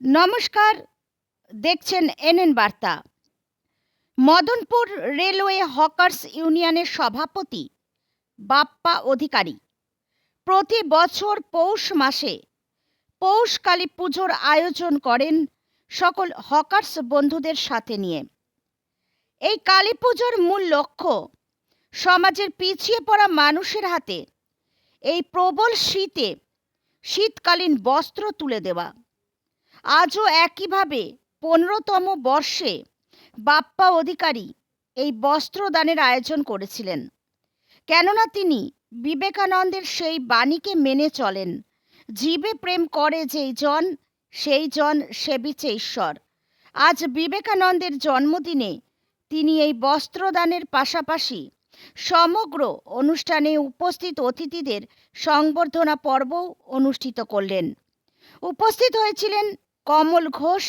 নমস্কার, দেখছেন এনএন বার্তা। মদনপুর রেলওয়ে হকার্স ইউনিয়নের সভাপতি, বাপ্পা অধিকারী, প্রতি বছর পৌষ মাসে পৌষ কালী পুজোর আয়োজন করেন সকল হকার্স বন্ধুদের সাথে নিয়ে। এই কালী পুজোর মূল লক্ষ্য সমাজের পিছিয়ে পড়া মানুষের হাতে এই প্রবল শীতে শীতকালীন বস্ত্র তুলে দেওয়া। আজও একইভাবে পনেরোতম বর্ষে বাপ্পা অধিকারী এই বস্ত্রদানের আয়োজন করেছিলেন। কেননা তিনি বিবেকানন্দের সেই বাণীকে মেনে চলেন, জীবে প্রেম করে যেই জন, সেই জন সেবিছে ঈশ্বর। আজ বিবেকানন্দের জন্মদিনে তিনি এই বস্ত্রদানের পাশাপাশি সমগ্র অনুষ্ঠানে উপস্থিত অতিথিদের সংবর্ধনা পর্বও অনুষ্ঠিত করলেন। উপস্থিত হয়েছিলেন কমল ঘোষ,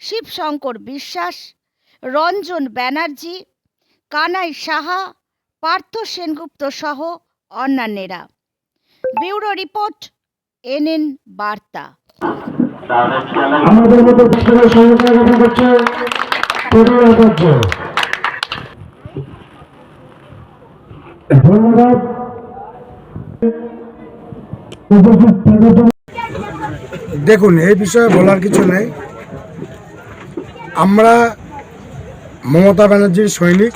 শিবশঙ্কর বিশ্বাস, রঞ্জন ব্যানার্জি, কানাই সাহা, পার্থ সেনগুপ্ত সহ অন্যান্যেরা। ব্যুরো রিপোর্ট, এনএন বার্তা। আমাদের মতো ধন্যবাদ। দেখুন, এই বিষয়ে বলার কিছু নেই। আমরা মমতা ব্যানার্জির সৈনিক,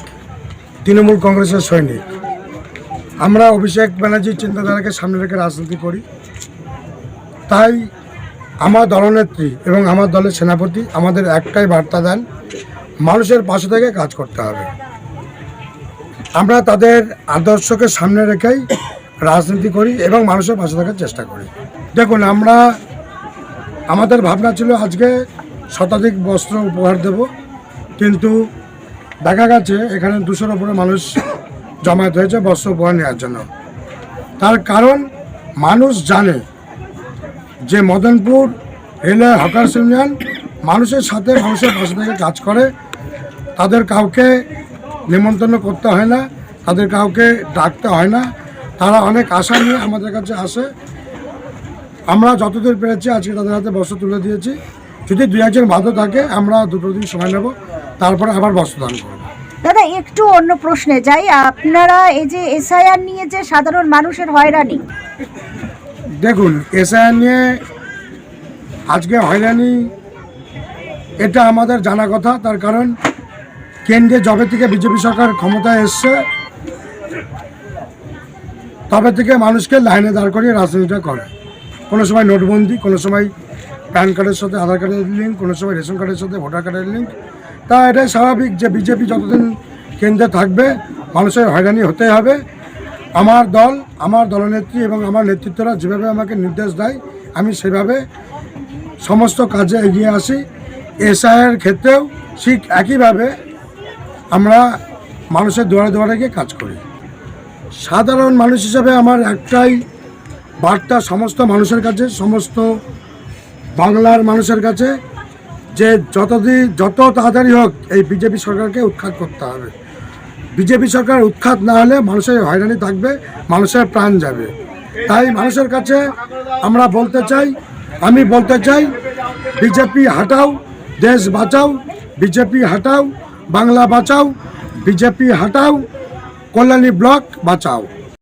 তৃণমূল কংগ্রেসের সৈনিক। আমরা অভিষেক ব্যানার্জির চিন্তাধারাকে সামনে রেখে রাজনীতি করি। তাই আমার দলনেত্রী এবং আমার দলের সেনাপতি আমাদের একটাই বার্তা দেন, মানুষের পাশে থেকে কাজ করতে হবে। আমরা তাদের আদর্শকে সামনে রেখেই রাজনীতি করি এবং মানুষের পাশে থাকার চেষ্টা করি। দেখুন, আমরা আমাদের ভাবনা ছিল আজকে শতাধিক বস্ত্র উপহার দেব, কিন্তু দেখা গেছে এখানে দুশোর ওপরে মানুষ জমায়েত হয়েছে বস্ত্র উপহার নেওয়ার জন্য। তার কারণ মানুষ জানে যে মদনপুর রেলওয়ে হকার্স ইউনিয়ন মানুষের সাথে মানুষের পাশে থেকে কাজ করে। তাদের কাউকে নিমন্ত্রণ করতে হয় না, তাদের কাউকে ডাকতে হয় না। তারা অনেক আশা নিয়ে আমাদের কাছে আসে। আমরা যতদূর পেরেছি আজকে তাদের হাতে বস্ত্র তুলে দিয়েছি। যদি দুই একজন বাধ্য থাকে আমরা দুটো দিন সময় নেব তারপরে আবার বস্ত্র দান করব। দাদা একটু অন্য প্রশ্নে যাই। আপনারা এই যে এসআইআর নিয়ে যে সাধারণ মানুষের হয়রানি। দেখুন এসআইআর নিয়ে আজকে হয়রানি এটা আমাদের জানা কথা। তার কারণ কেন্দ্রে জবে থেকে বিজেপি সরকার ক্ষমতায় এসছে তবে থেকে মানুষকে লাইনে দাঁড় করিয়ে রাজনীতিটা করে। কোনো সময় নোটবন্দি, কোনো সময় প্যান কার্ডের সাথে আধার কার্ডের লিঙ্ক, কোনো সময় রেশন কার্ডের সাথে ভোটার কার্ডের লিঙ্ক। তা এটাই স্বাভাবিক যে বিজেপি যতদিন কেন্দ্রে থাকবে, মানুষের হয়রানি হতে হবে। আমার দল, আমার দলনেত্রী এবং আমার নেতৃত্বরা যেভাবে আমাকে নির্দেশ দেয়, আমি সেভাবে সমস্ত কাজে এগিয়ে আসি। এসআইয়ের ক্ষেত্রেও ঠিক একইভাবে আমরা মানুষের দুয়ারে দুয়ারে গিয়ে কাজ করি। সাধারণ মানুষ হিসাবে আমার একটাই বার্তা সমস্ত মানুষের কাছে, সমস্ত বাংলার মানুষের কাছে যে যতদিন যত তাড়াতাড়ি হোক এই বিজেপি সরকারকে উৎখাত করতে হবে। বিজেপি সরকার উৎখাত না হলে মানুষের হয়রানি থাকবে, মানুষের প্রাণ যাবে। তাই মানুষের কাছে আমরা বলতে চাই, আমি বলতে চাই, বিজেপি হাটাও, দেশ বাঁচাও, বিজেপি হাটাও, বাংলা বাঁচাও, বিজেপি হাটাও, কল্যাণী ব্লক বাঁচাও।